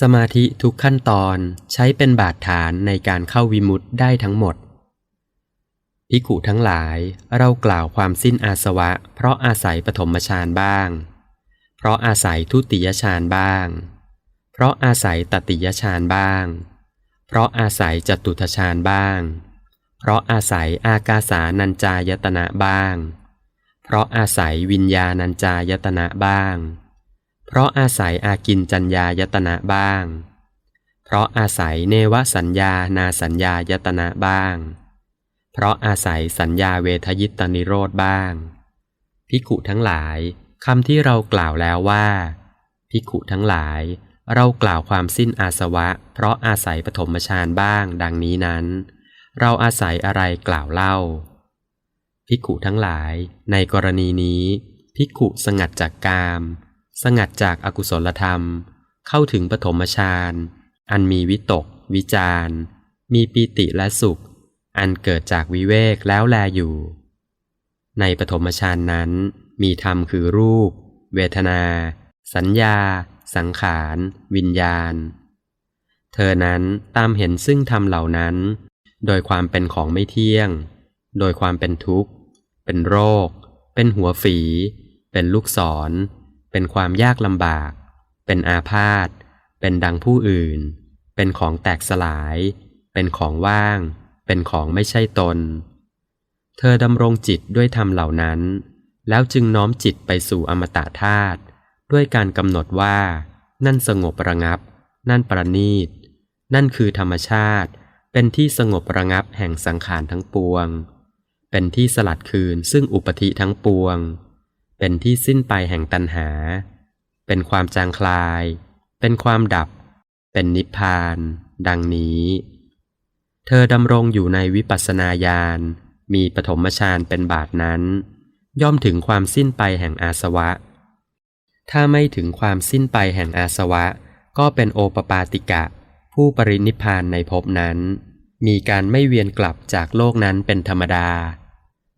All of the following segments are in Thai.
สมาธิทุกขั้นตอนใช้เป็นบาดฐานในการเข้าวิมุตติได้ทั้งหมดพิกุทั้งหลายเรากล่าวความสิ้นอาสวะ เพราะอาศัยปฐมฌานบ้าง เพราะอาศัยทุติยฌานบ้าง เพราะอาศัยตติยฌานบ้าง เพราะอาศัยจตุทฌานบ้าง เพราะอาศัยอากาสานัญจายตนะบ้าง เพราะอาศัยวิญญาณัญจายตนะบ้าง เพราะอาศัยอากินจัญญายตนะบ้าง เพราะอาศัยเนวสัญญานาสัญญายตนะบ้าง เพราะอาศัยสัญญาเวทยิตนิโรธบ้าง พิกุทั้งหลายคำที่เรากล่าวแล้วว่าพิกุทั้งหลาย เรากล่าวความสิ้นอาสวะ เพราะอาศัยปฐมฌานบ้าง ดังนี้นั้น เราอาศัยอะไรกล่าวเล่าพิกุทั้งหลาย ในกรณีนี้พิกุสงัดจากกาม สงัดจากอากุศลธรรม เข้าถึงปฐมฌานอันมีวิตก วิจารมีปีติและสุข อันเกิดจากวิเวกแล้วแลอยู่ ในปฐมฌานนั้น มีธรรมคือรูป เวทนา สัญญา สังขาร วิญญาณ เธอนั้นตามเห็นซึ่งธรรมเหล่านั้น โดยความเป็นของไม่เที่ยง โดยความเป็นทุกข์ เป็นโรค เป็นหัวฝี เป็นลูกศร เป็นความยากลำบาก เป็นอาพาธ เป็นดังผู้อื่น เป็นของแตกสลาย เป็นของว่าง เป็นของไม่ใช่ตน เธอดำรงจิตด้วยธรรมเหล่านั้น แล้วจึงน้อมจิตไปสู่อมตะธาตุด้วยการกำหนดว่า นั่นสงบระงับ นั่นประณีต นั่นคือธรรมชาติ เป็นที่สงบระงับแห่งสังขารทั้งปวง เป็นที่สลัดคืนซึ่งอุปธิทั้งปวง เป็นที่สิ้นไปแห่งตัณหา เป็นความจางคลาย เป็นความดับ เป็นนิพพาน ดังนี้ เธอดำรงอยู่ในวิปัสสนาญาณ มีปฐมฌานเป็นบาทนั้น ย่อมถึงความสิ้นไปแห่งอาสวะ ถ้าไม่ถึงความสิ้นไปแห่งอาสวะ ก็เป็นโอปปาติกะ ผู้ปรินิพพานในภพนั้น มีการไม่เวียนกลับจากโลกนั้นเป็นธรรมดา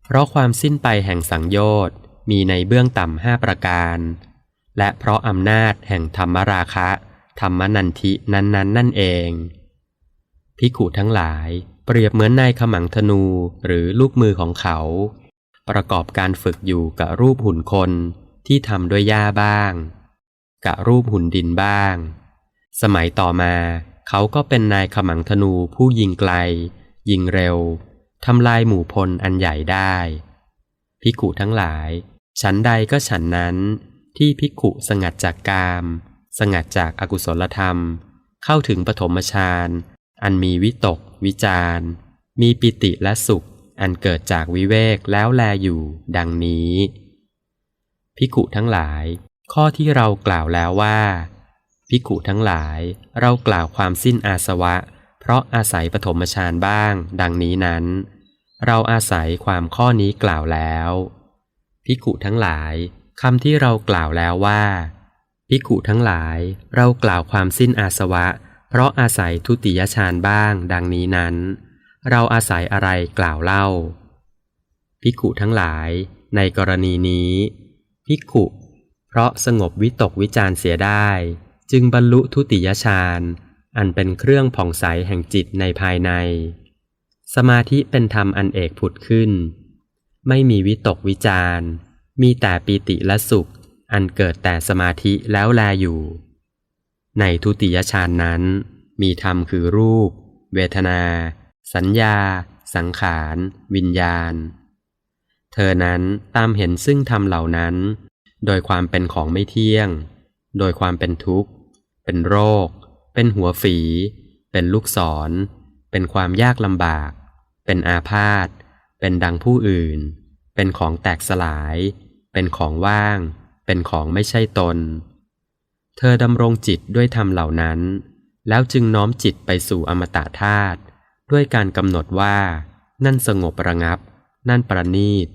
เพราะความสิ้นไปแห่งสังโยชน์ มีในเบื้องต่ำห้าประการ และเพราะอำนาจแห่งธรรมราคะ ธรรมนันทินั้นๆนนนั่นเอง พิขุทั้งหลายเปรียบเหมือนนายขมังธนูหรือลูกมือของเขา ประกอบการฝึกอยู่กับรูปหุ่นคนที่ทำด้วยหญ้าบ้าง กับรูปหุ่นดินบ้าง สมัยต่อมาเขาก็เป็นนายขมังธนูผู้ยิงไกล ยิงเร็วทำลายหมู่พลอันใหญ่ได้พิกุทั้งหลาย ฉันใดก็ฉันนั้นที่พิกุสงัดจากกาม สงัดจากอากุศลธรรม เข้าถึงปฐมฌานอันมีวิตก วิจารมีปิติและสุข อันเกิดจากวิเวกแล้วแลอยู่ ดังนี้พิกุทั้งหลาย ข้อที่เรากล่าวแล้วว่าพิกุทั้งหลายเรากล่าวความสิ้นอาสวะ เพราะอาศัยปฐมฌานบ้าง ดังนี้นั้น เราอาศัยความข้อนี้กล่าวแล้ว พิกุทั้งหลายคำที่เรากล่าวแล้วว่าพิกุทั้งหลาย เรากล่าวความสิ้นอาสวะ เพราะอาศัยทุติยฌานบ้าง ดังนี้นั้น เราอาศัยอะไรกล่าวเล่าพิกุทั้งหลาย ในกรณีนี้พิกุเพราะสงบวิตกวิจารเสียได้ จึงบรรลุทุติยฌานอันเป็นเครื่องผ่องใสแห่งจิตในภายใน สมาธิเป็นธรรมอันเอกผุดขึ้น ไม่มีวิตกวิจารมีแต่ปีติและสุข อันเกิดแต่สมาธิแล้วแลอยู่ ในทุติยฌานนั้น มีธรรมคือรูป เวทนา สัญญา สังขาร วิญญาณ เธอนั้นตามเห็นซึ่งธรรมเหล่านั้น โดยความเป็นของไม่เที่ยง โดยความเป็นทุกข์ เป็นโรค เป็นหัวฝี เป็นลูกศร เป็นความยากลำบาก เป็นอาพาธ เป็นดังผู้อื่น เป็นของแตกสลาย เป็นของว่าง เป็นของไม่ใช่ตน เธอดำรงจิตด้วยธรรมเหล่านั้น แล้วจึงน้อมจิตไปสู่อมตะธาตุด้วยการกำหนดว่า นั่นสงบระงับ นั่นประณีต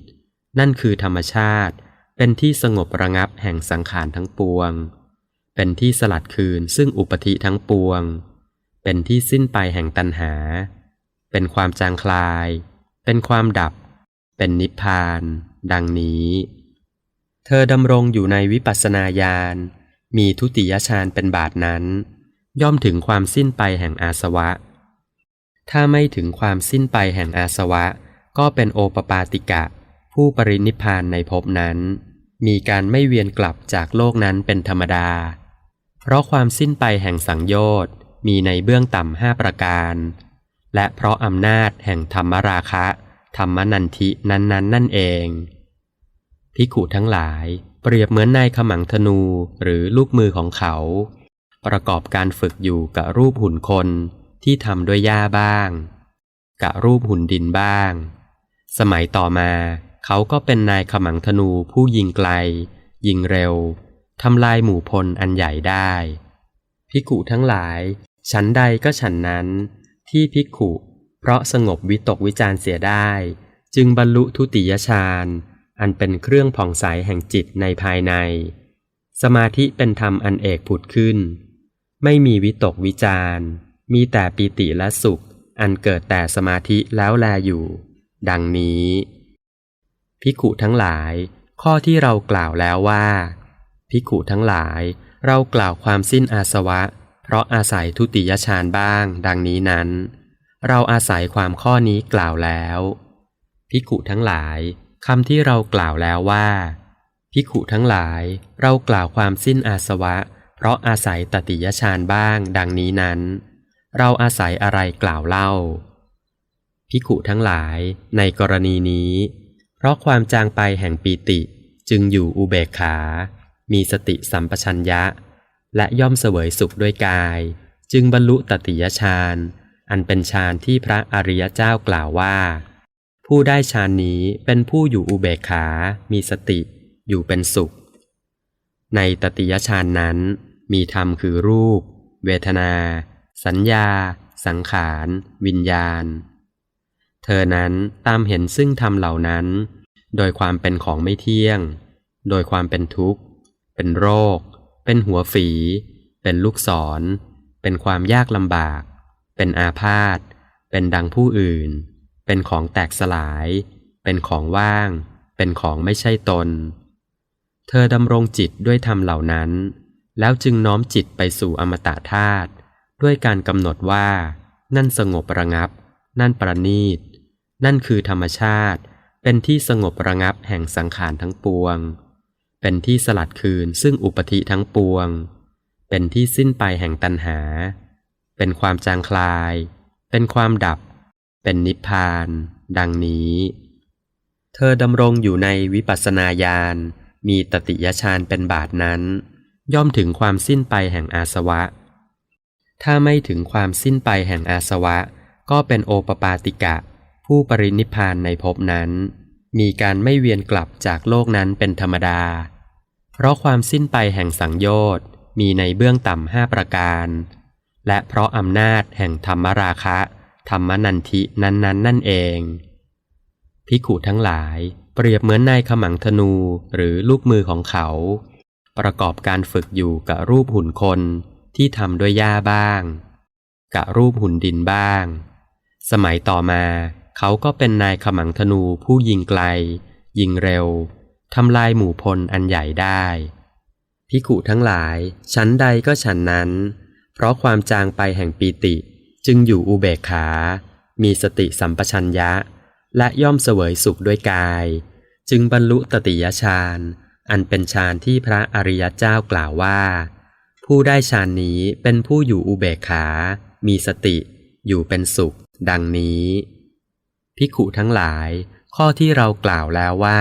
นั่นคือธรรมชาติ เป็นที่สงบระงับแห่งสังขารทั้งปวง เป็นที่สลัดคืนซึ่งอุปธิทั้งปวง เป็นที่สิ้นไปแห่งตัณหา เป็นความจางคลาย เป็นความดับ เป็นนิพพาน ดังนี้ เธอดำรงอยู่ในวิปัสสนาญาณ มีทุติยฌานเป็นบาทนั้น ย่อมถึงความสิ้นไปแห่งอาสวะ ถ้าไม่ถึงความสิ้นไปแห่งอาสวะ ก็เป็นโอปปาติกะ ผู้ปรินิพพานในภพนั้น มีการไม่เวียนกลับจากโลกนั้นเป็นธรรมดา เพราะความสิ้นไปแห่งสังโยชน์มีในเบื้องต่ำห้าประการ และเพราะอำนาจแห่งธรรมราคะ ธรรมนันทินั้นๆนนนั่นเองพิขุทั้งหลายเปรียบเหมือนนายขมังธนูหรือลูกมือของเขา ประกอบการฝึกอยู่กับรูปหุ่นคนที่ทำด้วยหญ้าบ้าง กับรูปหุ่นดินบ้าง สมัยต่อมาเขาก็เป็นนายขมังธนูผู้ยิงไกล ยิงเร็วทำลายหมู่พลอันใหญ่ได้พิกุทั้งหลาย ฉันใดก็ฉันนั้น ที่พิกุเพราะสงบวิตกวิจารเสียได้ จึงบรรลุทุติยฌานอันเป็นเครื่องผ่องใสแห่งจิตในภายใน สมาธิเป็นธรรมอันเอกผุดขึ้น ไม่มีวิตกวิจารมีแต่ปีติและสุข อันเกิดแต่สมาธิแล้วแลอยู่ ดังนี้พิขุทั้งหลาย ข้อที่เรากล่าวแล้วว่าพิขุทั้งหลายเรากล่าวความสิ้นอาสวะ เพราะอาศัยทุติยฌานบ้าง ดังนี้นั้น เราอาศัยความข้อนี้กล่าวแล้วพิขุทั้งหลายคำที่เรากล่าวแล้วว่าพิขุทั้งหลาย เรากล่าวความสิ้นอาสวะ เพราะอาศัยตติยฌานบ้าง ดังนี้นั้น เราอาศัยอะไรกล่าวเล่าพิขุทั้งหลาย ในกรณีนี้ เพราะความจางไปแห่งปีติจึงอยู่อุเบกขา มีสติสัมปชัญญะ และย่อมเสวยสุขด้วยกาย จึงบรรลุตติยฌานอันเป็นฌานที่พระอริยเจ้ากล่าวว่า ผู้ได้ฌานนี้เป็นผู้อยู่อุเบกขา มีสติ อยู่เป็นสุข ในตติยฌานนั้น มีธรรมคือรูป เวทนา สัญญา สังขาร วิญญาณ เธอนั้นตามเห็นซึ่งธรรมเหล่านั้น โดยความเป็นของไม่เที่ยง โดยความเป็นทุกข์ เป็นโรค เป็นหัวฝี เป็นลูกศร เป็นความยากลำบาก เป็นอาพาธ เป็นดังผู้อื่น เป็นของแตกสลาย เป็นของว่าง เป็นของไม่ใช่ตน เธอดำรงจิตด้วยธรรมเหล่านั้น แล้วจึงน้อมจิตไปสู่อมตะธาตุด้วยการกำหนดว่า นั่นสงบระงับ นั่นประณีต นั่นคือธรรมชาติ เป็นที่สงบระงับแห่งสังขารทั้งปวง เป็นที่สลัดคืนซึ่งอุปธิทั้งปวง เป็นที่สิ้นไปแห่งตัณหา เป็นความจางคลาย เป็นความดับ เป็นนิพพาน ดังนี้ เธอดำรงอยู่ในวิปัสสนาญาณ มีตติยฌานเป็นบาทนั้น ย่อมถึงความสิ้นไปแห่งอาสวะ ถ้าไม่ถึงความสิ้นไปแห่งอาสวะ ก็เป็นโอปปาติกะ ผู้ปรินิพานในภพนั้น มีการไม่เวียนกลับจากโลกนั้นเป็นธรรมดา เพราะความสิ้นไปแห่งสังโยชน์มีในเบื้องต่ำห้าประการ และเพราะอำนาจแห่งธรรมราคะ ธรรมนันทินั้นๆนนนั่นเอง พิขุทั้งหลายเปรียบเหมือนนายขมังธนูหรือลูกมือของเขา ประกอบการฝึกอยู่กับรูปหุ่นคนที่ทำด้วยหญ้าบ้างกับรูปหุ่นดินบ้าง สมัยต่อมา เขาก็เป็นนายขมังธนูผู้ยิงไกล ยิงเร็ว ทำลายหมู่พลอันใหญ่ได้พิขุทั้งหลาย ชั้นใดก็ฉันนั้น เพราะความจางไปแห่งปีติ จึงอยู่อุเบกขา มีสติสัมปชัญญะ และย่อมเสวยสุขด้วยกาย จึงบรรลุตติยฌานอันเป็นฌานที่พระอริยเจ้ากล่าวว่า ผู้ได้ฌานนี้เป็นผู้อยู่อุเบกขา มีสติ อยู่เป็นสุข ดังนี้พิขุทั้งหลาย ข้อที่เรากล่าวแล้วว่า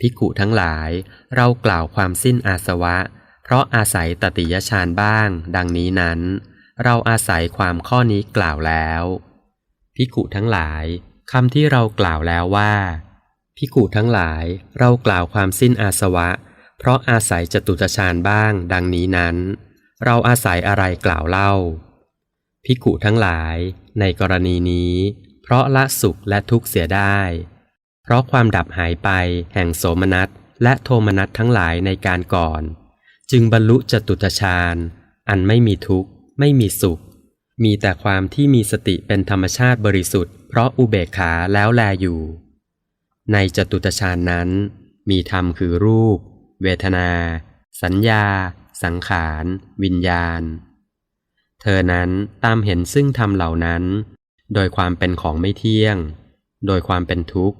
พิขุทั้งหลาย เรากล่าวความสิ้นอาสวะ เพราะอาศัยตติยฌานบ้าง ดังนี้นั้น เราอาศัยความข้อนี้กล่าวแล้วพิกุทั้งหลายคำที่เรากล่าวแล้วว่าพิกุทั้งหลาย เรากล่าวความสิ้นอาสวะ เพราะอาศัยจตุตฌานบ้าง ดังนี้นั้น เราอาศัยอะไรกล่าวเล่าพิกุทั้งหลาย ในกรณีนี้ เพราะละสุขและทุกข์เสียได้ เพราะความดับหายไปแห่งโสมนัสและโทมนัสทั้งหลายในการก่อน จึงบรรลุจตุตฌานอันไม่มีทุกข์ ไม่มีสุข มีแต่ความที่มีสติเป็นธรรมชาติบริสุทธิ์เพราะอุเบกขาแล้วแลอยู่ ในจตุตฌานนั้น มีธรรมคือรูป เวทนา สัญญา สังขาร วิญญาณ เธอนั้นตามเห็นซึ่งธรรมเหล่านั้น โดยความเป็นของไม่เที่ยง โดยความเป็นทุกข์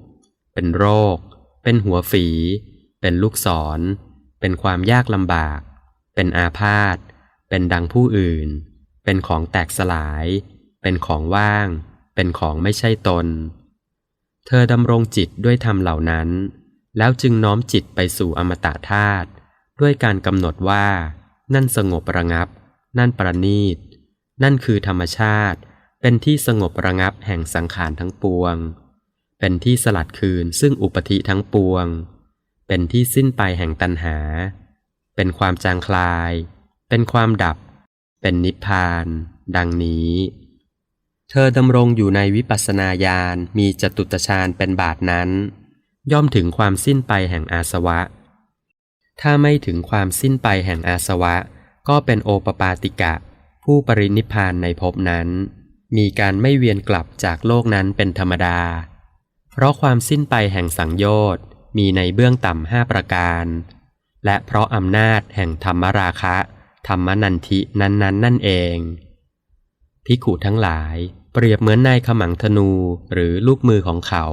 เป็นโรค เป็นหัวฝี เป็นลูกศร เป็นความยากลำบาก เป็นอาพาธ เป็นดังผู้อื่น เป็นของแตกสลาย เป็นของว่าง เป็นของไม่ใช่ตน เธอดำรงจิตด้วยธรรมเหล่านั้น แล้วจึงน้อมจิตไปสู่อมตะธาตุด้วยการกำหนดว่า นั่นสงบระงับ นั่นประณีต นั่นคือธรรมชาติ เป็นที่สงบระงับแห่งสังขารทั้งปวง เป็นที่สลัดคืนซึ่งอุปธิทั้งปวง เป็นที่สิ้นไปแห่งตัณหา เป็นความจางคลาย เป็นความดับ เป็นนิพพาน ดังนี้ เธอดำรงอยู่ในวิปัสสนาญาณมีจตุตฌานเป็นบาทนั้น ย่อมถึงความสิ้นไปแห่งอาสวะ ถ้าไม่ถึงความสิ้นไปแห่งอาสวะ ก็เป็นโอปปาติกะ ผู้ปรินิพพานในภพนั้น มีการไม่เวียนกลับจากโลกนั้นเป็นธรรมดา เพราะความสิ้นไปแห่งสังโยชน์มีในเบื้องต่ำห้าประการ และเพราะอำนาจแห่งธรรมราคะ ธรรมนันทินั้นๆนนนั่นเองภิขุทั้งหลาย เปรียบเหมือนนายขมังธนูหรือลูกมือของเขา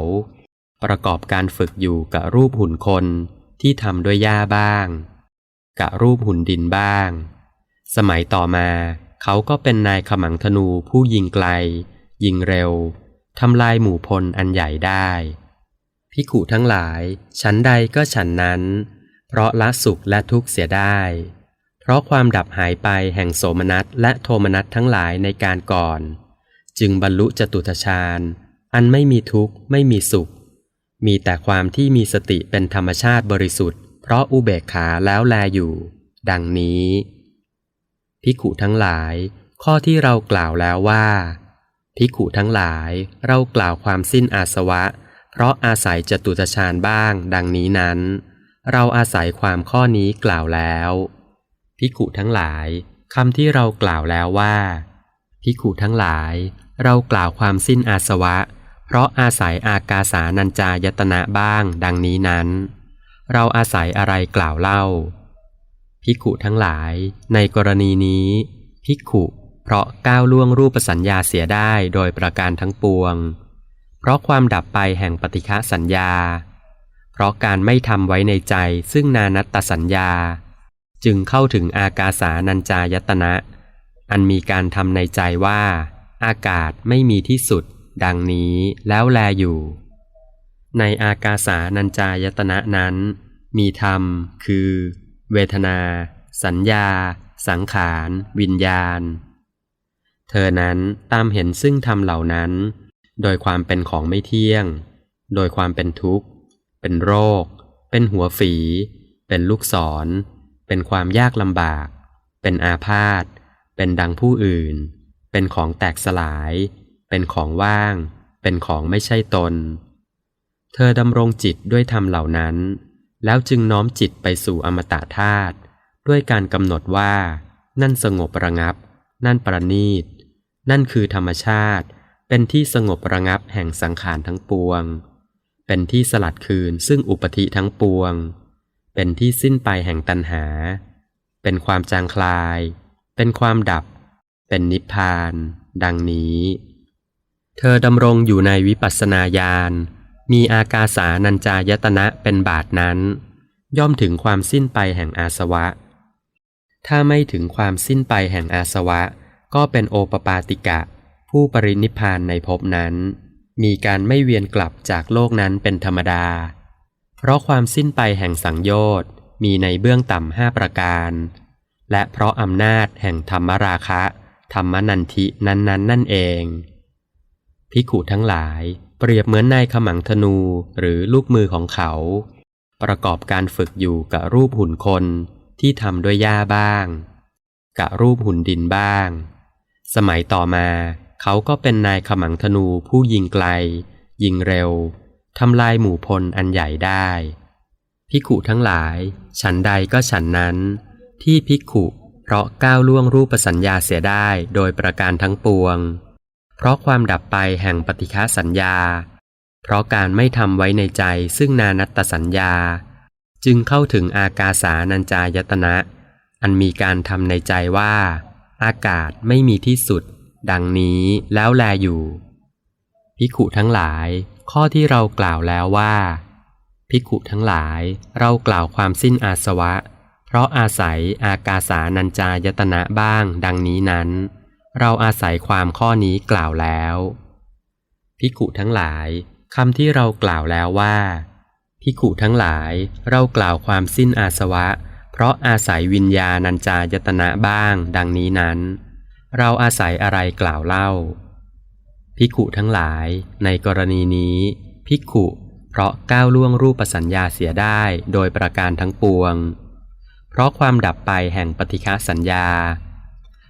ประกอบการฝึกอยู่กับรูปหุ่นคนที่ทำด้วยหญ้าบ้าง กับรูปหุ่นดินบ้าง สมัยต่อมา เขาก็เป็นนายขมังธนูผู้ยิงไกล ยิงเร็ว ทำลายหมู่พลอันใหญ่ได้พิขุทั้งหลาย ฉันใดก็ฉันนั้น เพราะละสุขและทุกข์เสียได้ เพราะความดับหายไปแห่งโสมนัสและโทมนัสทั้งหลายในการก่อน จึงบรรลุจตุทชาญ อันไม่มีทุกข์ไม่มีสุข มีแต่ความที่มีสติเป็นธรรมชาติบริสุทธิ์ เพราะอุเบกขาแล้วแลอยู่ ดังนี้พิขุทั้งหลาย ข้อที่เรากล่าวแล้วว่า พิขุทั้งหลาย เรากล่าวความสิ้นอาสวะ เพราะอาศัยจตุตฌานบ้าง ดังนี้นั้น เราอาศัยความข้อนี้กล่าวแล้วพิขุทั้งหลายคำที่เรากล่าวแล้วว่าพิขุทั้งหลาย เรากล่าวความสิ้นอาสวะ เพราะอาศัยอากาสานัญจายตนะบ้าง ดังนี้นั้น เราอาศัยอะไรกล่าวเล่าพิกขุทั้งหลาย ในกรณีนี้พิกขุ เพราะก้าวล่วงรูปสัญญาเสียได้โดยประการทั้งปวง เพราะความดับไปแห่งปฏิฆะสัญญา เพราะการไม่ทำไว้ในใจซึ่งนานัตตสัญญา จึงเข้าถึงอากาสานัญจายตนะ อันมีการทำในใจว่า อากาศไม่มีที่สุด ดังนี้แล้วแลอยู่ ในอากาสานัญจายตนะนั้น มีธรรม คือ เวทนา สัญญา สังขาร วิญญาณ เธอนั้นตามเห็นซึ่งธรรมเหล่านั้น โดยความเป็นของไม่เที่ยง โดยความเป็นทุกข์ เป็นโรค เป็นหัวฝี เป็นลูกศร เป็นความยากลำบาก เป็นอาพาธ เป็นดังผู้อื่น เป็นของแตกสลาย เป็นของว่าง เป็นของไม่ใช่ตน เธอดำรงจิตด้วยธรรมเหล่านั้น แล้วจึงน้อมจิตไปสู่อมตะธาตุด้วยการกำหนดว่า นั่นสงบระงับ นั่นประณีต นั่นคือธรรมชาติ เป็นที่สงบระงับแห่งสังขารทั้งปวง เป็นที่สลัดคืนซึ่งอุปธิทั้งปวง เป็นที่สิ้นไปแห่งตัณหา เป็นความจางคลาย เป็นความดับ เป็นนิพพาน ดังนี้ เธอดำรงอยู่ในวิปัสสนาญาณ มีอากาสานัญจายตนะเป็นบาทนั้น ย่อมถึงความสิ้นไปแห่งอาสวะ ถ้าไม่ถึงความสิ้นไปแห่งอาสวะ ก็เป็นโอปปาติกะ ผู้ปรินิพานในภพนั้น มีการไม่เวียนกลับจากโลกนั้นเป็นธรรมดา เพราะความสิ้นไปแห่งสังโยชน์มีในเบื้องต่ำห้าประการ และเพราะอำนาจแห่งธรรมราคะ ธรรมนันทินั้นๆนนั่นเองพิขุทั้งหลายเปรียบเหมือนนายขมังธนูหรือลูกมือของเขา ประกอบการฝึกอยู่กับรูปหุ่นคนที่ทำด้วยหญ้าบ้าง กับรูปหุ่นดินบ้าง สมัยต่อมาเขาก็เป็นนายขมังธนูผู้ยิงไกล ยิงเร็วทำลายหมู่พลอันใหญ่ได้พิขุทั้งหลาย ฉันใดก็ฉันนั้น ที่พิขุเพราะก้าวล่วงรูปสัญญาเสียได้โดยประการทั้งปวง เพราะความดับไปแห่งปฏิฆาสัญญา เพราะการไม่ทำไว้ในใจซึ่งนานัตตสัญญา จึงเข้าถึงอากาสานัญจายตนะ อันมีการทำในใจว่า อากาศไม่มีที่สุด ดังนี้แล้วแลอยู่ภิกขุทั้งหลาย ข้อที่เรากล่าวแล้วว่าภิกขุทั้งหลายเรากล่าวความสิ้นอาสวะ เพราะอาศัยอากาสานัญจายตนะบ้าง ดังนี้นั้น เราอาศัยความข้อนี้กล่าวแล้วภิกุทั้งหลายคำที่เรากล่าวแล้วว่าภิกุทั้งหลายเรากล่าวความสิ้นอาสวะ เพราะอาศัยวิญญาณัญจายตนะบ้าง ดังนี้นั้น เราอาศัยอะไรกล่าวเล่าภิกุทั้งหลายในกรณีนี้ภิกุเพราะก้าวล่วงรูปสัญญาเสียได้โดยประการทั้งปวง เพราะความดับไปแห่งปฏิฆะสัญญา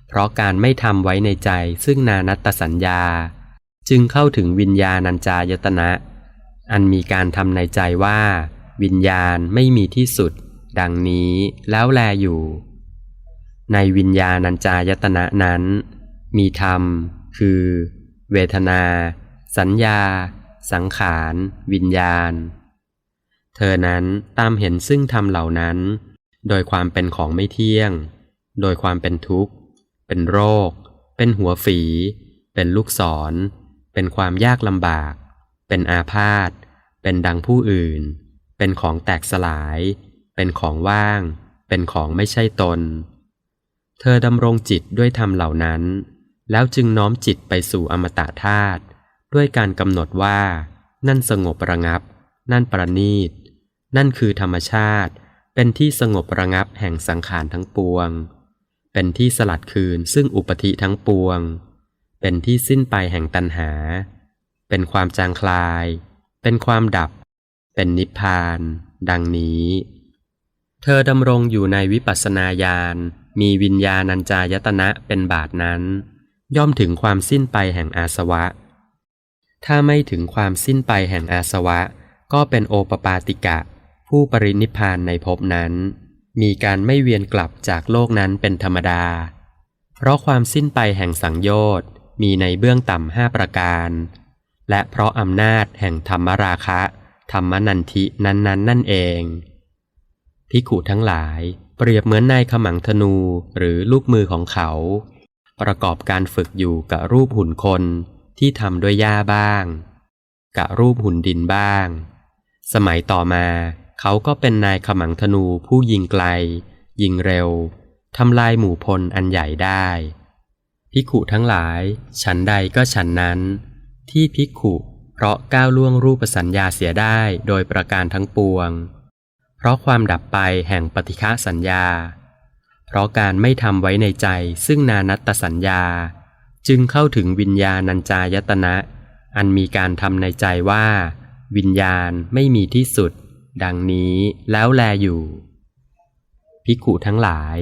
เพราะการไม่ทำไว้ในใจซึ่งนานัตตสัญญา จึงเข้าถึงวิญญาณัญจายตนะ อันมีการทำในใจว่า วิญญาณไม่มีที่สุด ดังนี้แล้วแลอยู่ ในวิญญาณัญจายตนะนั้น มีธรรม คือ เวทนา สัญญา สังขาร วิญญาณ เธอนั้นตามเห็นซึ่งธรรมเหล่านั้น โดยความเป็นของไม่เที่ยง โดยความเป็นทุกข์ เป็นโรค เป็นหัวฝี เป็นลูกศร เป็นความยากลำบาก เป็นอาพาธเป็นดังผู้อื่น เป็นของแตกสลาย เป็นของว่าง เป็นของไม่ใช่ตน เธอดำรงจิตด้วยธรรมเหล่านั้น แล้วจึงน้อมจิตไปสู่อมตะธาตุด้วยการกำหนดว่า นั่นสงบระงับ นั่นประณีต นั่นคือธรรมชาติ เป็นที่สงบระงับแห่งสังขารทั้งปวง เป็นที่สลัดคืนซึ่งอุปธิทั้งปวง เป็นที่สิ้นไปแห่งตัณหา เป็นความจางคลาย เป็นความดับ เป็นนิพพาน ดังนี้ เธอดำรงอยู่ในวิปัสสนาญาณ มีวิญญาณัญจายตนะเป็นบาทนั้น ย่อมถึงความสิ้นไปแห่งอาสวะ ถ้าไม่ถึงความสิ้นไปแห่งอาสวะ ก็เป็นโอปปาติกะ ผู้ปรินิพพานในภพนั้น มีการไม่เวียนกลับจากโลกนั้นเป็นธรรมดา เพราะความสิ้นไปแห่งสังโยชน์มีในเบื้องต่ำห้าประการ และเพราะอำนาจแห่งธรรมราคะ ธรรมนันทินั้นๆนนนั่นเอง ภิกขุทั้งหลาย เปรียบเหมือนนายขมังธนูหรือลูกมือของเขา ประกอบการฝึกอยู่กับรูปหุ่นคนที่ทำด้วยหญ้าบ้างกะรูปหุ่นดินบ้าง สมัยต่อมา เขาก็เป็นนายขมังธนูผู้ยิงไกล ยิงเร็วทำลายหมู่พลอันใหญ่ได้ภิกขุทั้งหลาย ฉันใดก็ฉันนั้น ที่ภิกขุเพราะก้าวล่วงรูปสัญญาเสียได้โดยประการทั้งปวง ราะความดับไปแห่งปฏิฆะสัญญา เพราะการไม่ทำไว้ในใจซึ่งนานัตตสัญญา จึงเข้าถึงวิญญาณัญจายตนะ อันมีการทำในใจว่า วิญญาณไม่มีที่สุด ดังนี้แล้วแลอยู่ภิกุทั้งหลาย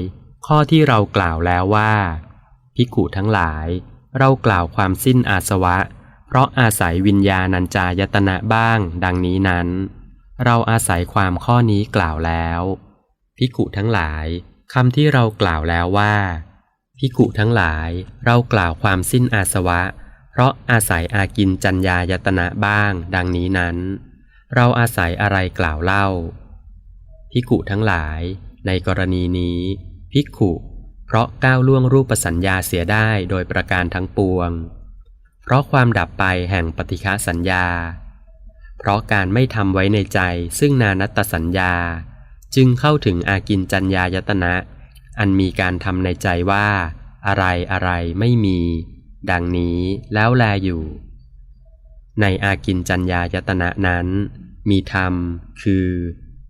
ข้อที่เรากล่าวแล้วว่าภิกุทั้งหลาย เรากล่าวความสิ้นอาสวะ เพราะอาศัยวิญญาณัญจายตนะบ้าง ดังนี้นั้น เราอาศัยความข้อนี้กล่าวแล้วภิกุทั้งหลายคำที่เรากล่าวแล้วว่าภิกุทั้งหลายเรากล่าวความสิ้นอาสวะ เพราะอาศัยอากินจัญญายตนะบ้าง ดังนี้นั้น เราอาศัยอะไรกล่าวเล่าภิกุทั้งหลาย ในกรณีนี้ภิกุ เพราะก้าวล่วงรูปสัญญาเสียได้โดยประการทั้งปวง เพราะความดับไปแห่งปฏิฆะสัญญา เพราะการไม่ทำไว้ในใจซึ่งนานัตตสัญญา จึงเข้าถึงอากินจัญญายตนะ อันมีการทำในใจว่า อะไรอะไรไม่มี ดังนี้แล้วแลอยู่ ในอากินจัญญายตนะนั้น มีธรรม คือ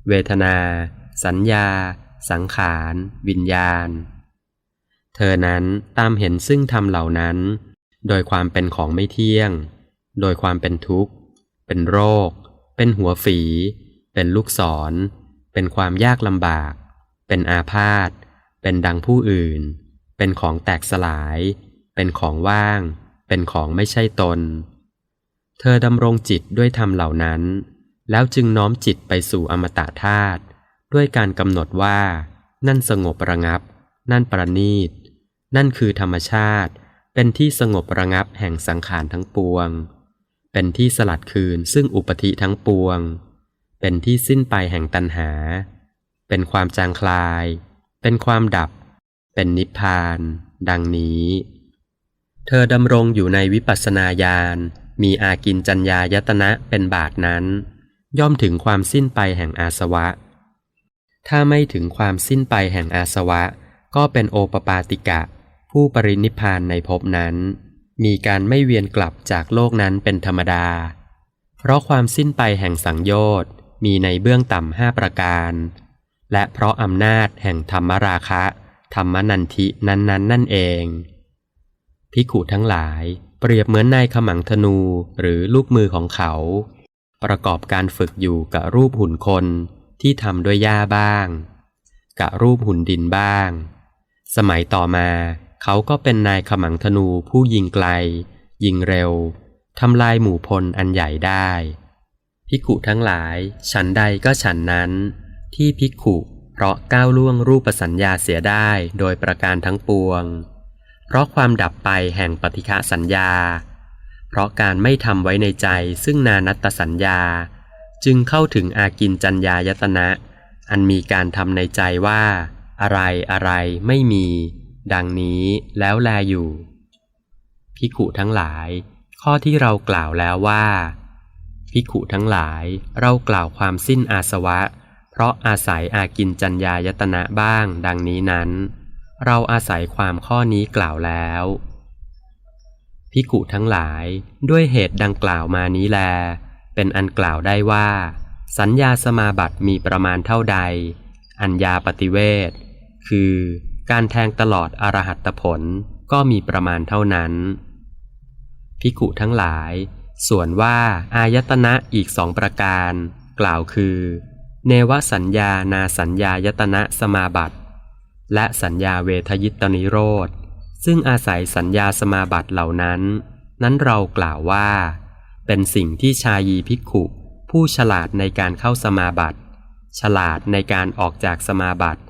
เวทนา สัญญา สังขาร วิญญาณ เธอนั้นตามเห็นซึ่งธรรมเหล่านั้น โดยความเป็นของไม่เที่ยง โดยความเป็นทุกข์ เป็นโรค เป็นหัวฝี เป็นลูกศร เป็นความยากลำบาก เป็นอาพาธ เป็นดังผู้อื่น เป็นของแตกสลาย เป็นของว่าง เป็นของไม่ใช่ตน เธอดำรงจิตด้วยธรรมเหล่านั้น แล้วจึงน้อมจิตไปสู่อมตะธาตุด้วยการกำหนดว่า นั่นสงบระงับ นั่นประณีต นั่นคือธรรมชาติ เป็นที่สงบระงับแห่งสังขารทั้งปวง เป็นที่สลัดคืนซึ่งอุปธิทั้งปวง เป็นที่สิ้นไปแห่งตัณหา เป็นความจางคลาย เป็นความดับ เป็นนิพพาน ดังนี้ เธอดำรงอยู่ในวิปัสสนาญาณ มีอากินจัญญายตนะเป็นบาทนั้น ย่อมถึงความสิ้นไปแห่งอาสวะ ถ้าไม่ถึงความสิ้นไปแห่งอาสวะ ก็เป็นโอปปาติกะ ผู้ปรินิพพานในภพนั้น มีการไม่เวียนกลับจากโลกนั้นเป็นธรรมดา เพราะความสิ้นไปแห่งสังโยชน์มีในเบื้องต่ำห้าประการ และเพราะอำนาจแห่งธรรมราคะ ธรรมนันทินั้นๆนนนั่นเอง พิขุทั้งหลายเปรียบเหมือนนายขมังธนูหรือลูกมือของเขา ประกอบการฝึกอยู่กับรูปหุ่นคนที่ทำด้วยหญ้าบ้าง กับรูปหุ่นดินบ้าง สมัยต่อมา เขาก็เป็นนายขมังธนูผู้ยิงไกล ยิงเร็วทำลายหมู่พลอันใหญ่ได้พิกขุทั้งหลาย ฉันใดก็ฉันนั้น ที่พิกขุเพราะก้าวล่วงรูปสัญญาเสียได้โดยประการทั้งปวง เพราะความดับไปแห่งปฏิฆะสัญญา เพราะการไม่ทำไว้ในใจซึ่งนานัตสัญญา จึงเข้าถึงอากินจัญญายตนะ อันมีการทำในใจว่า อะไรอะไรไม่มี ดังนี้แล้วแลอยู่ พิขุทั้งหลาย ข้อที่เรากล่าวแล้วว่า พิขุทั้งหลายเรากล่าวความสิ้นอาสวะ เพราะอาศัยอากินจัญญายตนะบ้าง ดังนี้นั้น เราอาศัยความข้อนี้กล่าวแล้ว พิกุทั้งหลายด้วยเหตุดังกล่าวมานี้แล เป็นอันกล่าวได้ว่า สัญญาสมาบัติมีประมาณเท่าใด อัญญาปฏิเวทคือ การแทงตลอดอรหัตผลก็มีประมาณเท่านั้น พิกุทั้งหลาย ส่วนว่าอายตนะอีกสองประการ กล่าวคือ เนวสัญญานาสัญญายตนะสมาบัติ และสัญญาเวทยิตนิโรธ ซึ่งอาศัยสัญญาสมาบัติเหล่านั้น นั้นเรากล่าวว่า เป็นสิ่งที่ชายีภิกุผู้ฉลาดในการเข้าสมาบัติ ฉลาดในการออกจากสมาบัติ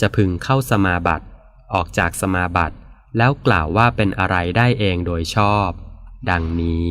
จะพึงเข้าสมาบัติออกจากสมาบัติแล้วกล่าวว่าเป็นอะไรได้เองโดยชอบ ดังนี้